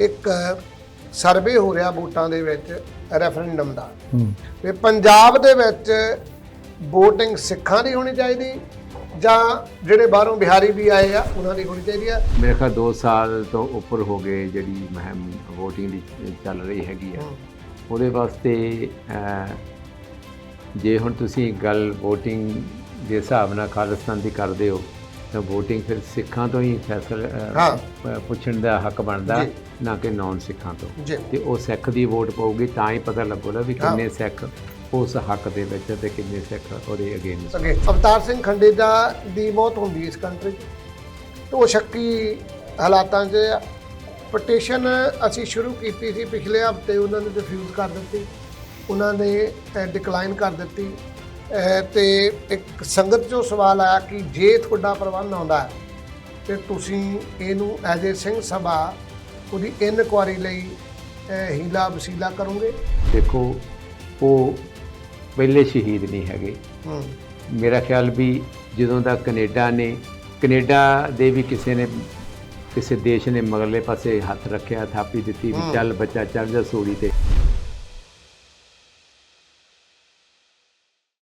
ਇੱਕ ਸਰਵੇ ਹੋ ਰਿਹਾ ਵੋਟਾਂ ਦੇ ਵਿੱਚ ਰੈਫਰੈਂਡਮ ਦਾ। ਵੀ ਪੰਜਾਬ ਦੇ ਵਿੱਚ VOTING ਸਿੱਖਾਂ ਦੀ ਹੋਣੀ ਚਾਹੀਦੀ ਜਾਂ ਜਿਹੜੇ ਬਾਹਰੋਂ ਬਿਹਾਰੀ ਵੀ ਆਏ ਆ ਉਹਨਾਂ ਦੀ ਹੋਣੀ ਚਾਹੀਦੀ ਆ? ਮੇਰੇ ਖਿਆਲ 2 ਸਾਲ ਤੋਂ ਉੱਪਰ ਹੋ ਗਏ ਜਿਹੜੀ ਮੁਹਿੰਮ VOTING ਦੀ ਚੱਲ ਰਹੀ ਹੈਗੀ ਆ। ਉਹਦੇ ਵਾਸਤੇ ਜੇ ਹੁਣ ਤੁਸੀਂ ਗੱਲ VOTING ਦੇ ਹਿਸਾਬ ਨਾਲ ਖਾਲਿਸਤਾਨ ਦੀ ਕਰਦੇ ਹੋ ਤਾਂ VOTING ਫਿਰ ਸਿੱਖਾਂ ਤੋਂ ਹੀ ਫੈਸਲਾ ਹਾਂ। ਪੁੱਛਣ ਦਾ ਹੱਕ ਬਣਦਾ ਜੀ। ਨਾ ਕਿ ਨੌਨ ਸਿੱਖਾਂ ਤੋਂ। ਜੀ। ਤੇ ਉਹ ਸਿੱਖ ਦੀ ਵੋਟ ਪਾਉਗੀ ਤਾਂ ਹੀ ਪਤਾ ਲੱਗੂਗਾ ਵੀ ਹਾਂ। ਕਿੰਨੇ ਸਿੱਖ ਉਸ ਹੱਕ ਦੇ ਵਿੱਚ ਤੇ ਕਿੰਨੇ ਸਿੱਖ ਉਹਦੇ ਅਗੇਂਸਟ ਅਵਤਾਰ ਸਿੰਘ ਖੰਡੇਜਾ ਦੀ ਮੌਤ ਹੁੰਦੀ ਇਸ ਕੰਟਰੀ 'ਚ। ਤੇ ਉਹ ਸ਼ੱਕੀ ਹਾਲਾਤਾਂ 'ਚ ਪਟੀਸ਼ਨ ਅਸੀਂ ਸ਼ੁਰੂ ਕੀਤੀ ਸੀ ਪਿਛਲੇ ਹਫ਼ਤੇ ਉਹਨਾਂ ਨੇ ਰਿਫਿਊਜ਼ ਕਰ ਦਿੱਤੀ। ਉਹਨਾਂ ਨੇ ਡਿਕਲਾਈਨ ਕਰ ਦਿੱਤੀ। ਤੇ ਇੱਕ ਸੰਗਤ 'ਚੋਂ ਸਵਾਲ ਆਇਆ ਕਿ ਜੇ ਤੁਹਾਡਾ ਪ੍ਰਬੰਧ ਆਉਂਦਾ ਹੈ ਤੇ ਤੁਸੀਂ ਇਹਨੂੰ ਐਜ਼ ਸਿੰਘ ਸਭਾ ਉਹਦੀ ਇਨਕੁਆਰੀ ਲਈ ਹੀਲਾ ਵਸੀਲਾ ਕਰੋਗੇ? ਦੇਖੋ ਉਹ ਪਹਿਲੇ ਸ਼ਹੀਦ ਨਹੀਂ ਹੈਗੇ। ਮੇਰਾ ਖਿਆਲ ਵੀ ਜਦੋਂ ਦਾ ਕੈਨੇਡਾ ਨੇ ਕੈਨੇਡਾ ਦੇ ਵੀ ਕਿਸੇ ਨੇ ਕਿਸੇ ਦੇਸ਼ ਨੇ ਮਗਰਲੇ ਪਾਸੇ ਹੱਥ ਰੱਖਿਆ ਥਾਪੀ ਦਿੱਤੀ ਵੀ। ਚੱਲ ਬੱਚਾ ਚੱਲ ਜਾ ਸੂਲੀ ਤੇ।